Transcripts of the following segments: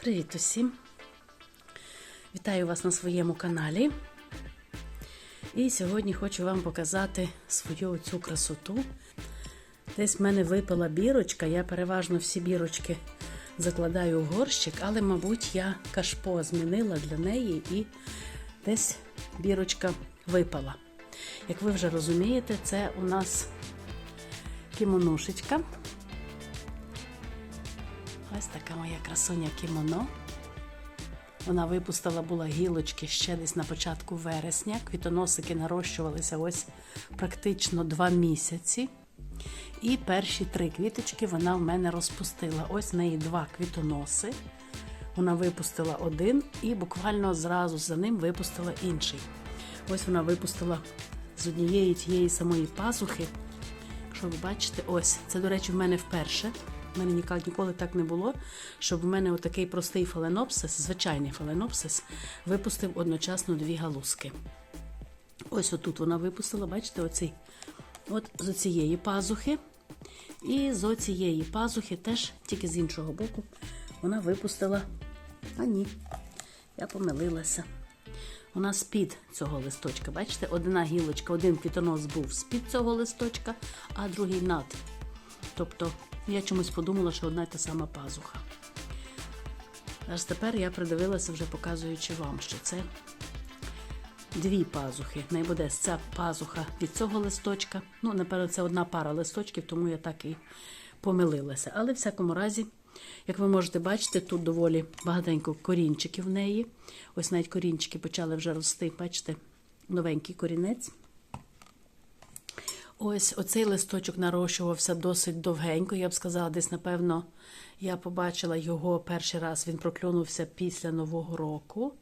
Привіт усім! Вітаю вас на своєму каналі. І сьогодні хочу вам показати свою цю красоту. Десь в мене випала бірочка. Я переважно всі бірочки закладаю в горщик, але, мабуть, я кашпо змінила для неї і десь бірочка випала. Як ви вже розумієте, це у нас кімонушечка. Ось така моя красуня кімоно. Вона випустила була гілочки ще десь на початку вересня. Квітоносики нарощувалися ось практично два місяці. І перші три квіточки вона в мене розпустила. Ось в неї два квітоноси. Вона випустила один і буквально зразу за ним випустила інший. Ось вона випустила з однієї тієї самої пазухи. Якщо ви бачите, ось це, до речі, в мене вперше. У мене ніколи так не було, щоб в мене отакий простий фаленопсис, звичайний фаленопсис, випустив одночасно дві галузки. Ось отут вона випустила, бачите, оцей. От з оцієї пазухи. І з оцієї пазухи теж, тільки з іншого боку, вона випустила. А ні, я помилилася. Вона з-під цього листочка. Бачите, одна гілочка, один квітонос був з-під цього листочка, а другий над. Тобто я чомусь подумала, що одна й та сама пазуха. Аж тепер я придивилася, вже показуючи вам, що це дві пазухи. Не буде ця пазуха від цього листочка. Ну, напевно, це одна пара листочків, тому я так і помилилася. Але в всякому разі, як ви можете бачити, тут доволі багатенько корінчиків в неї. Ось навіть корінчики почали вже рости, бачите, новенький корінець. Ось оцей листочок нарощувався досить довгенько. Я б сказала, десь, напевно, я побачила його перший раз. Він проклюнувся після Нового року.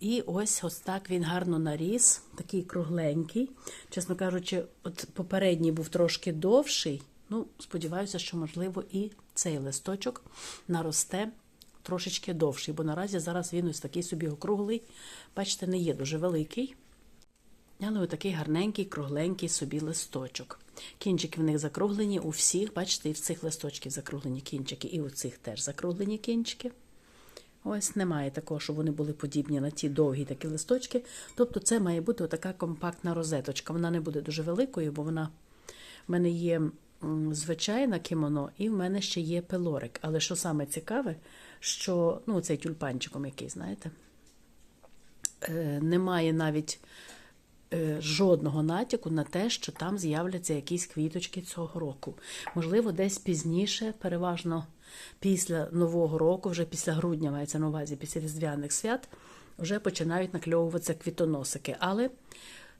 І ось ось так він гарно наріс, такий кругленький. Чесно кажучи, от попередній був трошки довший. Ну, сподіваюся, що, можливо, і цей листочок наросте трошечки довший, бо наразі зараз він ось такий собі округлий. Бачите, не є дуже великий. Але отакий гарненький, кругленький собі листочок. Кінчики в них закруглені у всіх, бачите, і в цих листочків закруглені кінчики, і у цих теж закруглені кінчики. Ось немає такого, щоб вони були подібні на ті довгі такі листочки. Тобто це має бути така компактна розеточка. Вона не буде дуже великою, бо вона в мене є звичайна кімоно, і в мене ще є пелорик. Але що саме цікаве, що ну, цей тюльпанчиком який, знаєте, е, немає навіть жодного натяку на те, що там з'являться якісь квіточки цього року. Можливо, десь пізніше, переважно після Нового року, вже після грудня мається на увазі, після Різдвяних свят, вже починають накльовуватися квітоносики. Але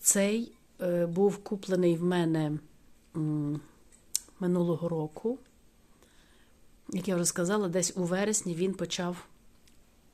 цей е, був куплений в мене минулого року. Як я вже сказала, десь у вересні він почав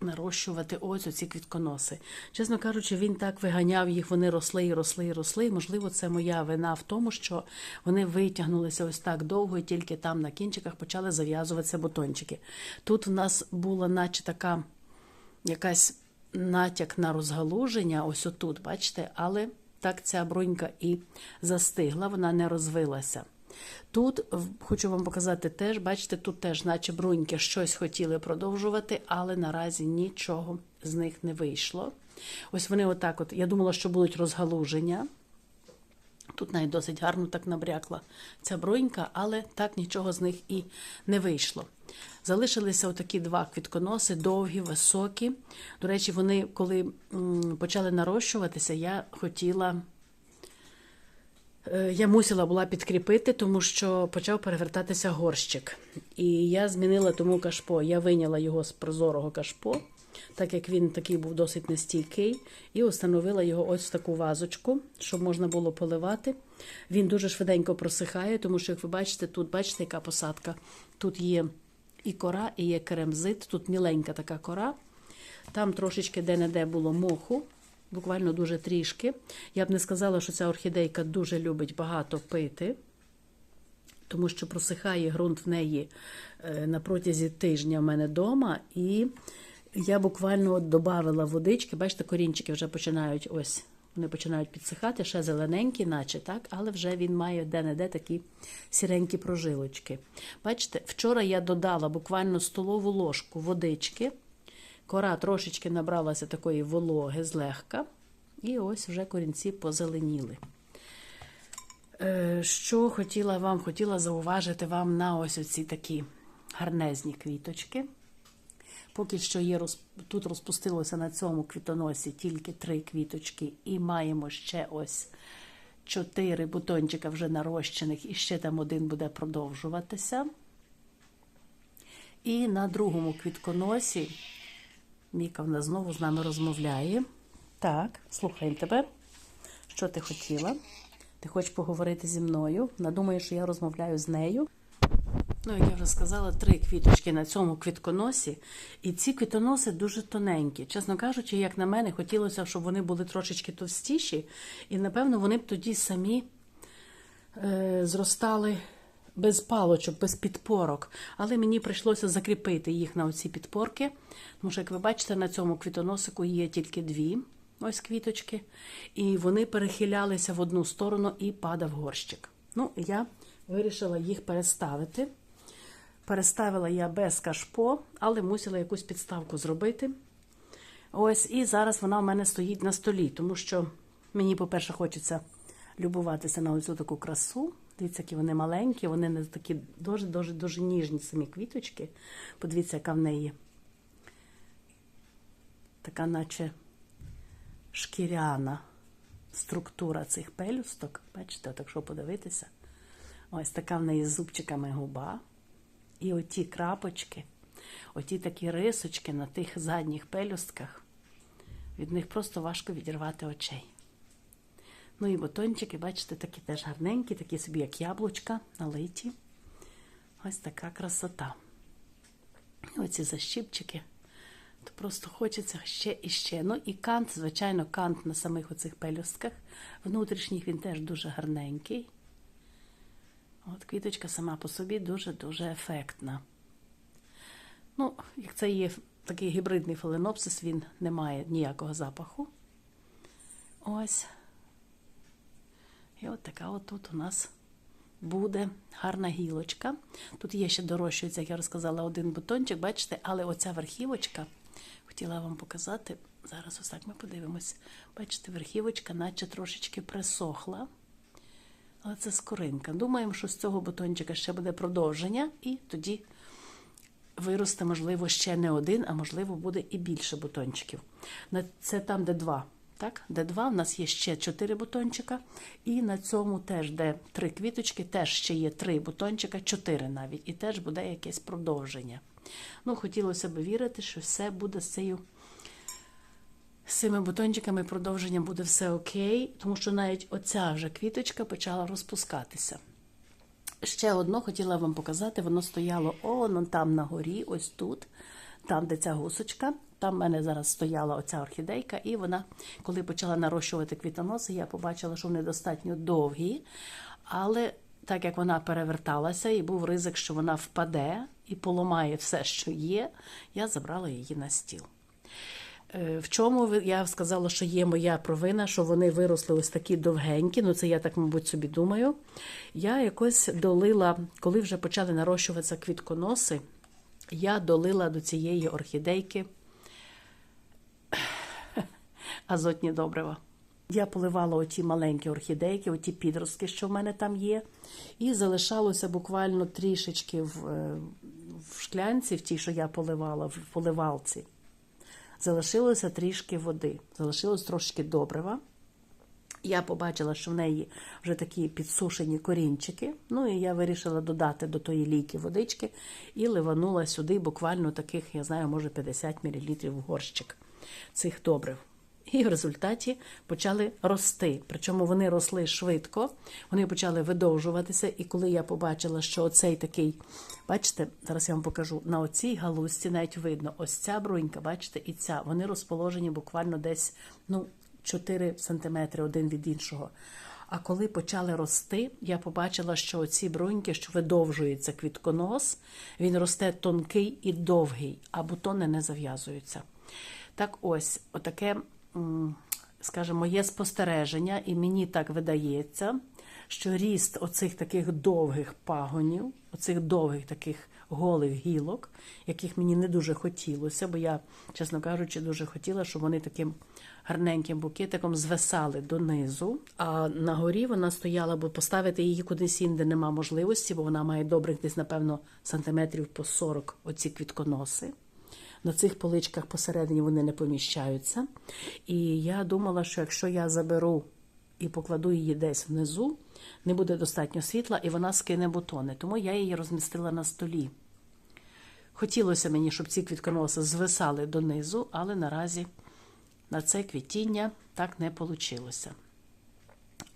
нарощувати ось оці квітконоси. Чесно кажучи, він так виганяв їх, вони росли і росли і росли. Можливо, це моя вина в тому, що вони витягнулися ось так довго, і тільки там на кінчиках почали зав'язуватися бутончики. Тут в нас була, наче така якась натяк на розгалуження, ось отут, бачите, але так ця брунька і застигла, вона не розвилася. Тут хочу вам показати теж, бачите, тут теж, наче бруньки, щось хотіли продовжувати, але наразі нічого з них не вийшло. Ось вони отак, от, я думала, що будуть розгалуження. Тут навіть досить гарно так набрякла ця брунька, але так нічого з них і не вийшло. Залишилися отакі два квітконоси, довгі, високі. До речі, вони, коли почали нарощуватися, я хотіла. Е, Я мусила була підкріпити, тому що почав перевертатися горщик. І я змінила тому кашпо. Я виняла його з прозорого кашпо, так як він такий був досить нестійкий, і установила його ось в таку вазочку, щоб можна було поливати. Він дуже швиденько просихає, тому що, як ви бачите, тут бачите, яка посадка. Тут є і кора, і є керамзит, тут міленька така кора. Там трошечки де-не-де було моху, буквально дуже трішки. Я б не сказала, що ця орхідейка дуже любить багато пити, тому що просихає ґрунт в неї е, на протязі тижня в мене вдома. І я буквально от додавала водички. Бачите, корінчики вже починають ось Вони починають підсихати, ще зелененькі, наче так, але вже він має де-не-де такі сіренькі прожилочки. Бачите, вчора я додала буквально столову ложку водички. Кора трошечки набралася такої вологи злегка. І ось вже корінці позеленіли. Е, Що хотіла вам? Хотіла зауважити вам на ось оці такі гарнезні квіточки. Поки що є тут розпустилося на цьому квітоносі тільки три квіточки, і маємо ще ось чотири бутончика вже нарощених, і ще там один буде продовжуватися. І на другому квітконосі Міка в нас знову з нами розмовляє. Так, слухаємо тебе. Що ти хотіла? Ти хочеш поговорити зі мною? Надумаєш, що я розмовляю з нею. Ну, як я вже сказала, три квіточки на цьому квітконосі. І ці квітоноси дуже тоненькі. Чесно кажучи, як на мене, хотілося, щоб вони були трошечки товстіші, і, напевно, вони б тоді самі е, зростали без палочок, без підпорок. Але мені прийшлося закріпити їх на оці підпорки. Тому що, як ви бачите, на цьому квітоносику є тільки дві ось квіточки, і вони перехилялися в одну сторону і падав горщик. Ну, я вирішила їх переставити. Переставила я без кашпо, але мусила якусь підставку зробити. Ось, і зараз вона в мене стоїть на столі, тому що мені, по-перше, хочеться любуватися на оцю таку красу. Дивіться, які вони маленькі, вони такі дуже-дуже дуже ніжні самі квіточки. Подивіться, яка в неї така, наче шкіряна структура цих пелюсток. Бачите, так що подивитися. Ось така в неї з зубчиками губа. І оті крапочки, оті такі рисочки на тих задніх пелюстках, від них просто важко відірвати очей. Ну і бутончики, бачите, такі теж гарненькі, такі собі, як яблучка, налиті. Ось така красота. Оці защіпчики. То просто хочеться ще і ще. Ну і кант, звичайно, кант на самих оцих пелюстках. Внутрішніх він теж дуже гарненький. От квіточка сама по собі дуже-дуже ефектна. Ну, як це є такий гібридний фаленопсис, він не має ніякого запаху. Ось. І от така от тут у нас буде гарна гілочка. Тут є ще дорощується, як я розказала, один бутончик, бачите, але оця верхівочка, хотіла вам показати, зараз ось так ми подивимось. Бачите, верхівочка наче трошечки присохла. Але це скоринка. Думаємо, що з цього бутончика ще буде продовження, і тоді виросте, можливо, ще не один, а можливо, буде і більше бутончиків. Це там, де два. Так, де два, в нас є ще чотири бутончика, і на цьому теж, де три квіточки, теж ще є три бутончика, чотири навіть, і теж буде якесь продовження. Ну, хотілося б вірити, що все буде з цією. З цими бутончиками продовження буде все окей, тому що навіть оця вже квіточка почала розпускатися. Ще одно хотіла вам показати, воно стояло он там на горі, ось тут, там, де ця гусочка. Там в мене зараз стояла оця орхідейка, і вона, коли почала нарощувати квітоноси, я побачила, що вони достатньо довгі, але так як вона переверталася і був ризик, що вона впаде і поламає все, що є, я забрала її на стіл. В чому я сказала, що є моя провина, що вони виросли ось такі довгенькі, ну це я так, мабуть, собі думаю. Я якось долила, коли вже почали нарощуватися квітконоси, я долила до цієї орхідейки азотні добрива. Я поливала оті маленькі орхідейки, оті підростки, що в мене там є, і залишалося буквально трішечки в, в шклянці, в тій, що я поливала, в поливалці. Залишилося трішки води, залишилось трошки добрива. Я побачила, що в неї вже такі підсушені корінчики. Ну і я вирішила додати до тої лійки водички і ливанула сюди буквально таких, я знаю, може 50 мл в горщик цих добрив. І в результаті почали рости. Причому вони росли швидко, вони почали видовжуватися. І коли я побачила, що оцей такий, бачите, зараз я вам покажу, на оцій галузці навіть видно, ось ця брунька, бачите, і ця, вони розположені буквально десь ну, 4 см один від іншого. А коли почали рости, я побачила, що оці бруньки, що видовжується квітконос, він росте тонкий і довгий, а бутони не зав'язуються. Так ось, отаке скажімо, моє спостереження, і мені так видається, що ріст оцих таких довгих пагонів, оцих довгих таких голих гілок, яких мені не дуже хотілося, бо я, чесно кажучи, дуже хотіла, щоб вони таким гарненьким букетиком звисали донизу. А на горі вона стояла, бо поставити її кудись інде нема можливості, бо вона має добрих десь, напевно, сантиметрів по 40 оці квітконоси. На цих поличках посередині вони не поміщаються. І я думала, що якщо я заберу і покладу її десь внизу, не буде достатньо світла, і вона скине бутони. Тому я її розмістила на столі. Хотілося мені, щоб ці квітконоси звисали донизу, але наразі на це квітіння так не вийшло.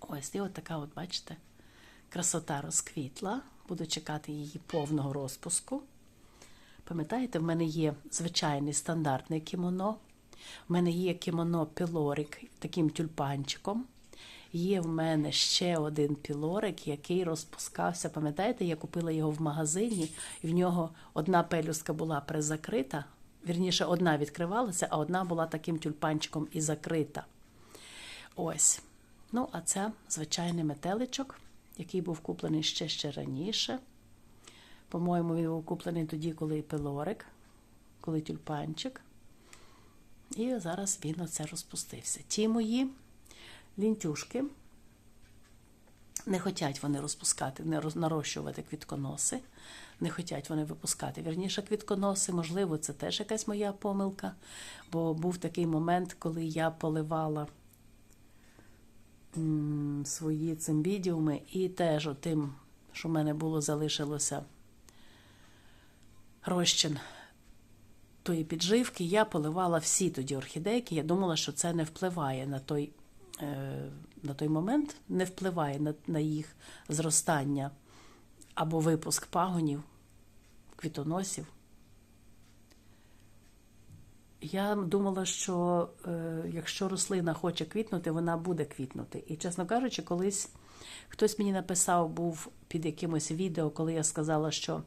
Ось, і от така, от, бачите, красота розквітла. Буду чекати її повного розпуску. Пам'ятаєте, в мене є звичайне стандартне кімоно. В мене є кімоно пілорик таким тюльпанчиком. Є в мене ще один пілорик, який розпускався. Пам'ятаєте, я купила його в магазині, і в нього одна пелюстка була призакрита. Вірніше, одна відкривалася, а одна була таким тюльпанчиком і закрита. Ось. Ну, а це звичайний метеличок, який був куплений ще ще раніше. По-моєму, він був куплений тоді, коли пилорик, коли тюльпанчик. І зараз він оце розпустився. Ті мої лінтюшки не хочуть вони розпускати, не нарощувати квітконоси, не хочуть вони випускати. Вірніше, квітконоси, можливо, це теж якась моя помилка, бо був такий момент, коли я поливала свої цимбідіуми і теж тим, що в мене було, залишилося розчин тої підживки, я поливала всі тоді орхідейки. Я думала, що це не впливає на той е, на той момент, не впливає на, на їх зростання або випуск пагонів, квітоносів. Я думала, що е, якщо рослина хоче квітнути, вона буде квітнути. І, чесно кажучи, колись хтось мені написав, був під якимось відео, коли я сказала, що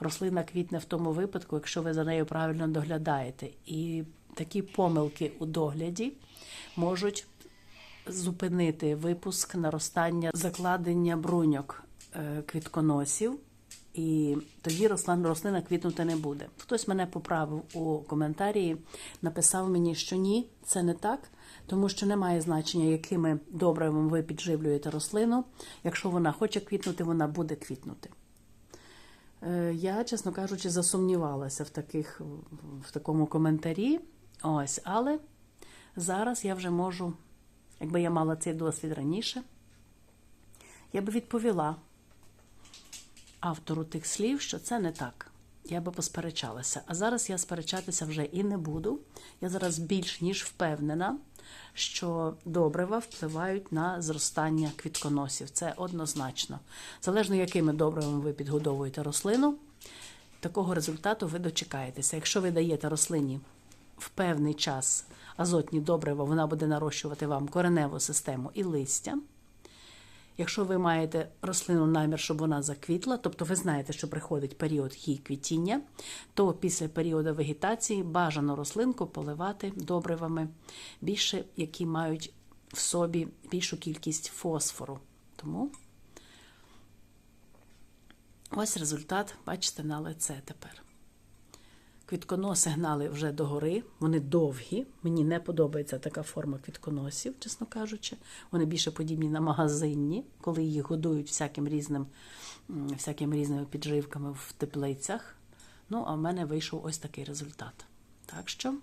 рослина квітне в тому випадку, якщо ви за нею правильно доглядаєте. І такі помилки у догляді можуть зупинити випуск наростання закладення бруньок е, квітконосів. І тоді рослина, рослина квітнути не буде. Хтось мене поправив у коментарі, написав мені, що ні, це не так, тому що немає значення, якими добривами ви підживлюєте рослину. Якщо вона хоче квітнути, вона буде квітнути. Е, я, чесно кажучи, засумнівалася в таких, в такому коментарі. Ось, але зараз я вже можу, якби я мала цей досвід раніше, я би відповіла автору тих слів, що це не так. Я би посперечалася. А зараз я сперечатися вже і не буду. Я зараз більш ніж впевнена, що добрива впливають на зростання квітконосів. Це однозначно. Залежно, якими добривами ви підгодовуєте рослину, такого результату ви дочекаєтеся. Якщо ви даєте рослині в певний час азотні добрива, вона буде нарощувати вам кореневу систему і листя. Якщо ви маєте рослину намір, щоб вона заквітла, тобто ви знаєте, що приходить період її квітіння, то після періоду вегетації бажано рослинку поливати добривами більше, які мають в собі більшу кількість фосфору. Тому ось результат, бачите, на лице тепер. Квітконоси гнали вже догори, вони довгі. Мені не подобається така форма квітконосів, чесно кажучи. Вони більше подібні на магазинні, коли їх годують всяким різним, всякими різними підживками в теплицях. Ну, а в мене вийшов ось такий результат. Так що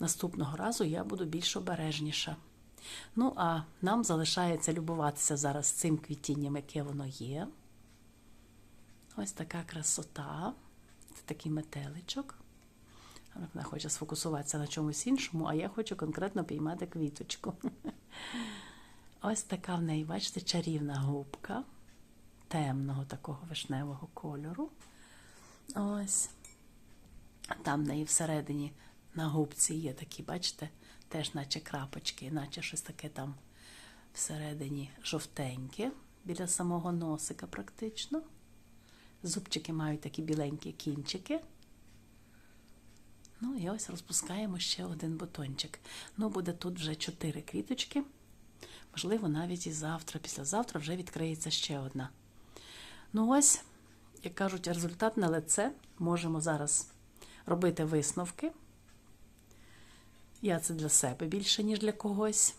наступного разу я буду більш обережніша. Ну, а нам залишається любуватися зараз цим квітінням, яке воно є. Ось така красота. Це такий метеличок. Вона хоче сфокусуватися на чомусь іншому, а я хочу конкретно піймати квіточку. Ось така в неї, бачите, чарівна губка темного такого вишневого кольору. Ось. Там в неї всередині на губці є такі, бачите, теж наче крапочки, наче щось таке там всередині жовтеньке, біля самого носика практично. Зубчики мають такі біленькі кінчики. Ну і ось розпускаємо ще один бутончик. Ну, буде тут вже чотири квіточки. Можливо, навіть і завтра, післязавтра вже відкриється ще одна. Ну ось, як кажуть, результат на лице. Можемо зараз робити висновки. Я це для себе більше, ніж для когось.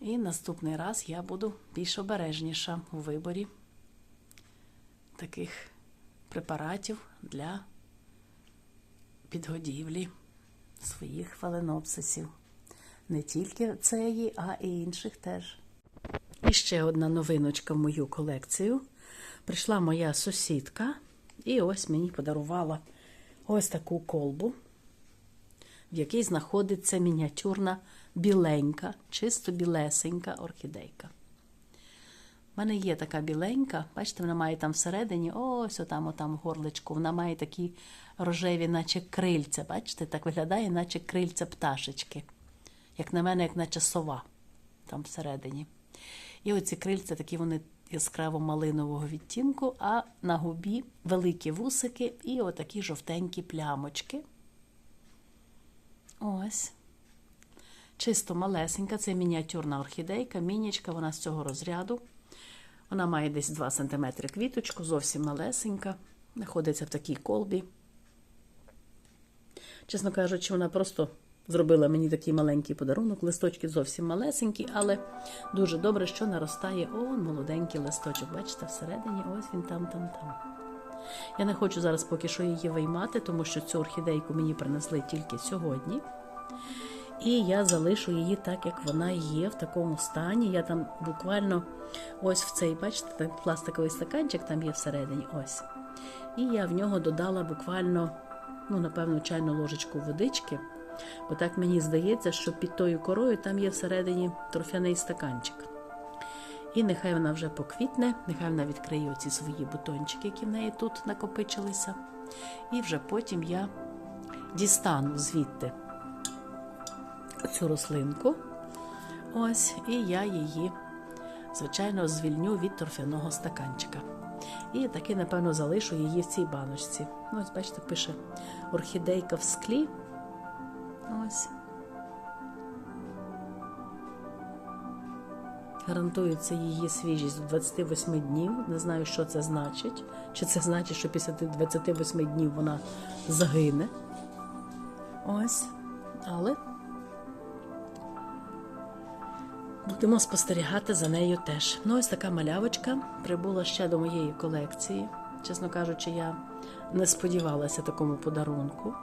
І наступний раз я буду більш обережніша у виборі таких препаратів для підгодівлі своїх фаленопсисів. Не тільки цієї, а і інших теж. І ще одна новиночка в мою колекцію. Прийшла моя сусідка, і ось мені подарувала ось таку колбу, в якій знаходиться мініатюрна біленька, чисто білесенька орхідейка. У мене є така біленька, бачите, вона має там всередині, ось отам, отам горличку, вона має такі рожеві, наче крильця. Бачите, так виглядає, наче крильця пташечки. Як на мене, як наче сова там всередині. І оці крильця такі вони яскраво малинового відтінку, а на губі великі вусики і отакі жовтенькі плямочки. Ось. Чисто малесенька, це мініатюрна орхідейка, мінічка, вона з цього розряду. Вона має десь 2 см квіточку, зовсім малесенька, знаходиться в такій колбі. Чесно кажучи, вона просто зробила мені такий маленький подарунок. Листочки зовсім малесенькі, але дуже добре, що наростає он молоденький листочок. Бачите, всередині, ось він там, там, там. Я не хочу зараз поки що її виймати, тому що цю орхідейку мені принесли тільки сьогодні. І я залишу її так, як вона є, в такому стані. Я там буквально ось в цей, бачите, пластиковий стаканчик там є всередині. ось. І я в нього додала буквально, ну, напевно, чайну ложечку водички. Бо так мені здається, що під тою корою там є всередині торфяний стаканчик. І нехай вона вже поквітне, нехай вона відкриє оці свої бутончики, які в неї тут накопичилися. І вже потім я дістану звідти цю рослинку. Ось, і я її, звичайно, звільню від торфяного стаканчика. І таки, напевно, залишу її в цій баночці. Ось, бачите, пише орхідейка в склі. Ось. Гарантується її свіжість до 28 днів. Не знаю, що це значить. Чи це значить, що після 28 днів вона загине. Ось. Але будемо спостерігати за нею теж. Ну, ось така малявочка прибула ще до моєї колекції. Чесно кажучи, я не сподівалася такому подарунку.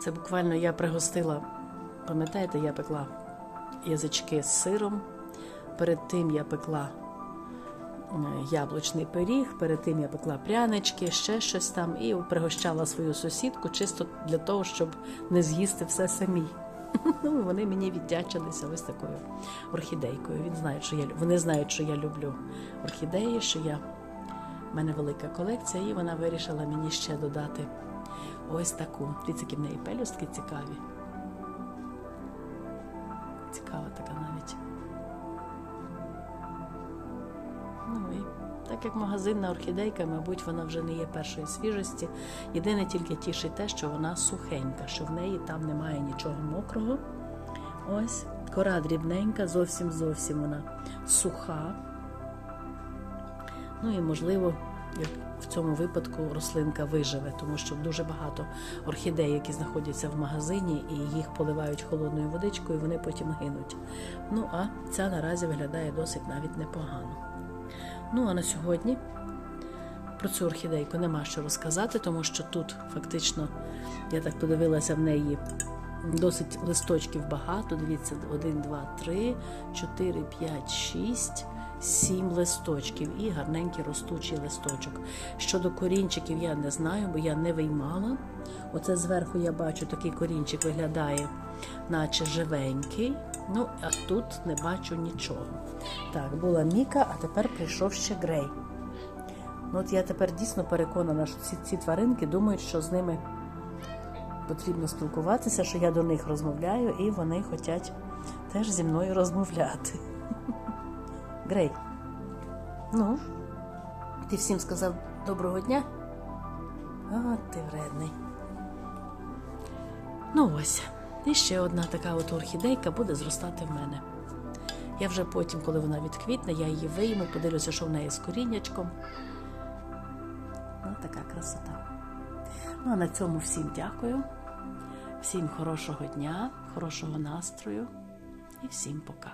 Це буквально я пригостила, пам'ятаєте, я пекла язички з сиром. Перед тим я пекла яблучний пиріг, перед тим я пекла прянички, ще щось там, і пригощала свою сусідку чисто для того, щоб не з'їсти все самі. Ну, Вони мені віддячилися ось такою орхідейкою. Він знає, що я, Вони знають, що я люблю орхідеї, що я в мене велика колекція, і вона вирішила мені ще додати ось таку. Які в неї пелюстки цікаві. Цікава така навіть. Ну і так як магазинна орхідейка, мабуть, вона вже не є першої свіжості. Єдине тільки тішить те, що вона сухенька, що в неї там немає нічого мокрого. Ось, кора дрібненька, зовсім зовсім вона суха. Ну і, можливо, як в цьому випадку рослинка виживе, тому що дуже багато орхідей, які знаходяться в магазині, і їх поливають холодною водичкою, вони потім гинуть. Ну, а ця наразі виглядає досить навіть непогано. Ну, а на сьогодні про цю орхідейку нема що розказати, тому що тут фактично, я так подивилася, в неї досить листочків багато. Дивіться, 1, 2, 3, 4, 5, 6. Сім листочків і гарненький ростучий листочок. Щодо корінчиків, я не знаю, бо я не виймала. Оце зверху я бачу, такий корінчик виглядає, наче живенький. Ну, а тут не бачу нічого. Так, була Міка, а тепер прийшов ще Грей. Ну, От я тепер дійсно переконана, що ці, ці тваринки думають, що з ними потрібно спілкуватися, що я до них розмовляю, і вони хочуть теж зі мною розмовляти. Грей, ну, ти всім сказав доброго дня? От ти вредний. Ну ось, і ще одна така от орхідейка буде зростати в мене. Я вже потім, коли вона відквітне, я її вийму, подивлюся, що в неї з коріннячком. Ну, така красота. Ну, а на цьому всім дякую. Всім хорошого дня, хорошого настрою і всім пока.